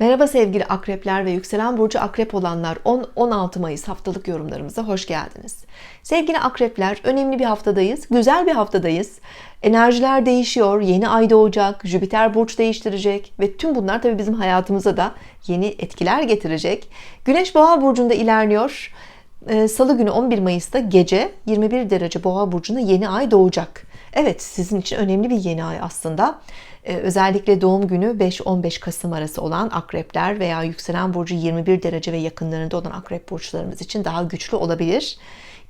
Merhaba sevgili akrepler ve yükselen burcu akrep olanlar 10-16 Mayıs haftalık yorumlarımıza hoş geldiniz. Sevgili akrepler önemli bir haftadayız, güzel bir haftadayız. Enerjiler değişiyor, yeni ay doğacak, Jüpiter burç değiştirecek ve tüm bunlar tabii bizim hayatımıza da yeni etkiler getirecek. Güneş boğa burcunda ilerliyor. Ee, Salı günü 11 Mayıs'ta gece 21 derece boğa burcunda yeni ay doğacak. Evet sizin için önemli bir yeni ay aslında. Ee, özellikle doğum günü 5-15 Kasım arası olan akrepler veya yükselen burcu 21 derece ve yakınlarında olan akrep burçlarımız için daha güçlü olabilir.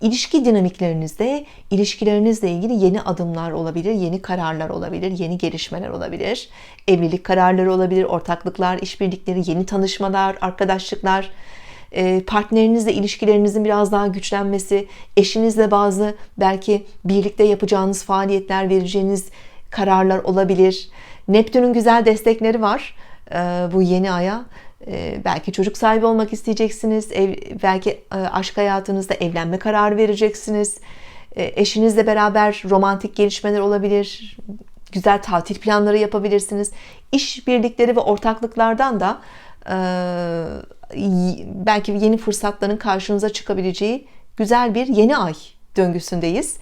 İlişki dinamiklerinizde, ilişkilerinizle ilgili yeni adımlar olabilir, yeni kararlar olabilir, yeni gelişmeler olabilir. Evlilik kararları olabilir, ortaklıklar, işbirlikleri, yeni tanışmalar, arkadaşlıklar, partnerinizle ilişkilerinizin biraz daha güçlenmesi, eşinizle bazı belki birlikte yapacağınız faaliyetler, vereceğiniz kararlar olabilir. Neptün'ün güzel destekleri var e, bu yeni aya. E, belki çocuk sahibi olmak isteyeceksiniz. Belki e, aşk hayatınızda evlenme kararı vereceksiniz. Eşinizle beraber romantik gelişmeler olabilir. Güzel tatil planları yapabilirsiniz. İş birlikleri ve ortaklıklardan da belki yeni fırsatların karşınıza çıkabileceği güzel bir yeni ay döngüsündeyiz.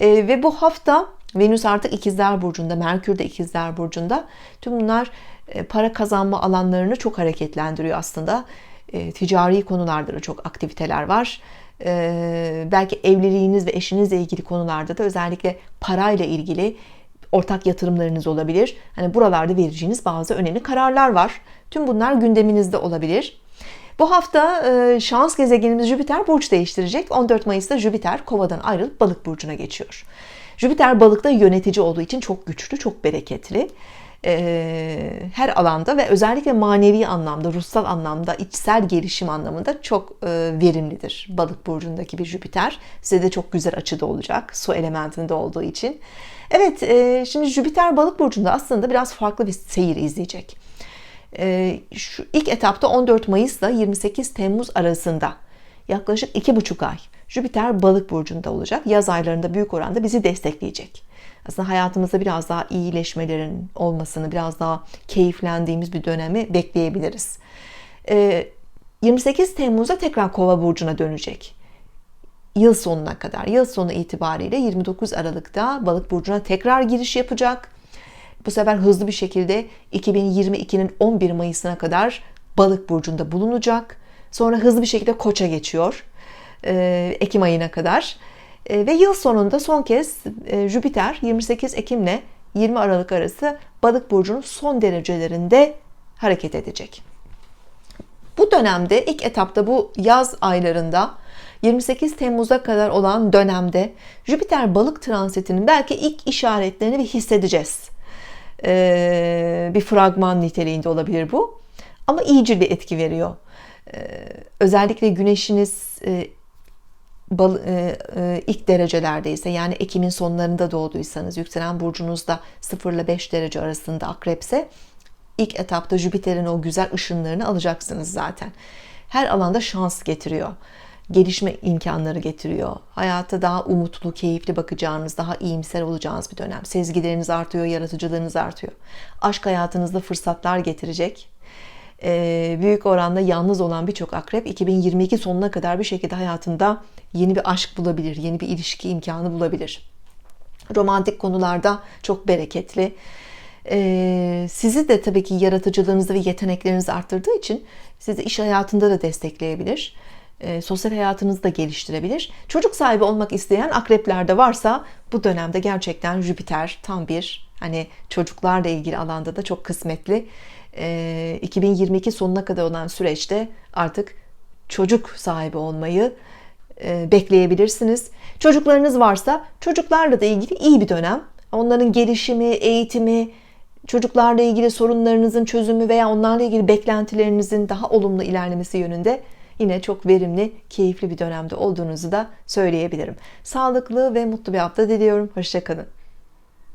Ve bu hafta Venüs artık ikizler burcunda, Merkür de ikizler burcunda. Tüm bunlar e, para kazanma alanlarını çok hareketlendiriyor aslında. E, ticari konularda da çok aktiviteler var. E, belki evliliğiniz ve eşinizle ilgili konularda da özellikle parayla ilgili ortak yatırımlarınız olabilir. Hani buralarda vereceğiniz bazı önemli kararlar var. Tüm bunlar gündeminizde olabilir. Bu hafta şans gezegenimiz Jüpiter burç değiştirecek. 14 Mayıs'ta Jüpiter Kova'dan ayrılıp Balık burcuna geçiyor. Jüpiter balıkta yönetici olduğu için çok güçlü, çok bereketli. Her alanda ve özellikle manevi anlamda, ruhsal anlamda, içsel gelişim anlamında çok verimlidir. Balık burcundaki bir Jüpiter. Size de çok güzel açıda olacak. Su elementinde olduğu için. Evet, şimdi Jüpiter balık burcunda aslında biraz farklı bir seyir izleyecek. Şu ilk etapta 14 Mayıs ile 28 Temmuz arasında yaklaşık iki buçuk ay Jüpiter balık burcunda olacak. Yaz aylarında büyük oranda bizi destekleyecek. Aslında hayatımızda biraz daha iyileşmelerin olmasını, biraz daha keyiflendiğimiz bir dönemi bekleyebiliriz. 28 ee, Temmuz'da tekrar Kova burcuna dönecek. Yıl sonuna kadar, yıl sonu itibariyle 29 Aralık'ta Balık burcuna tekrar giriş yapacak. Bu sefer hızlı bir şekilde 2022'nin 11 Mayıs'ına kadar Balık burcunda bulunacak. Sonra hızlı bir şekilde Koç'a geçiyor. E, Ekim ayına kadar. E, ve yıl sonunda son kez e, Jüpiter 28 Ekim ile 20 Aralık arası Balık burcunun son derecelerinde hareket edecek. Bu dönemde ilk etapta bu yaz aylarında 28 Temmuz'a kadar olan dönemde Jüpiter balık transitinin belki ilk işaretlerini bir hissedeceğiz. Ee, bir fragman niteliğinde olabilir bu. Ama iyice bir etki veriyor. Ee, özellikle güneşiniz e, bal, e, e, ilk derecelerdeyse yani Ekim'in sonlarında doğduysanız yükselen burcunuzda 0 ile 5 derece arasında akrepse ilk etapta Jüpiter'in o güzel ışınlarını alacaksınız zaten. Her alanda şans getiriyor. Gelişme imkanları getiriyor. Hayata daha umutlu, keyifli bakacağınız, daha iyimser olacağınız bir dönem. Sezgileriniz artıyor, yaratıcılığınız artıyor. Aşk hayatınızda fırsatlar getirecek büyük oranda yalnız olan birçok akrep 2022 sonuna kadar bir şekilde hayatında yeni bir aşk bulabilir, yeni bir ilişki imkanı bulabilir. Romantik konularda çok bereketli. Ee, sizi de tabii ki yaratıcılığınızı ve yeteneklerinizi arttırdığı için sizi iş hayatında da destekleyebilir. Ee, sosyal hayatınızı da geliştirebilir. Çocuk sahibi olmak isteyen akreplerde varsa bu dönemde gerçekten Jüpiter tam bir hani çocuklarla ilgili alanda da çok kısmetli. 2022 ee, sonuna kadar olan süreçte artık çocuk sahibi olmayı e, bekleyebilirsiniz. Çocuklarınız varsa çocuklarla da ilgili iyi bir dönem. Onların gelişimi, eğitimi, çocuklarla ilgili sorunlarınızın çözümü veya onlarla ilgili beklentilerinizin daha olumlu ilerlemesi yönünde yine çok verimli, keyifli bir dönemde olduğunuzu da söyleyebilirim. Sağlıklı ve mutlu bir hafta diliyorum. Hoşçakalın.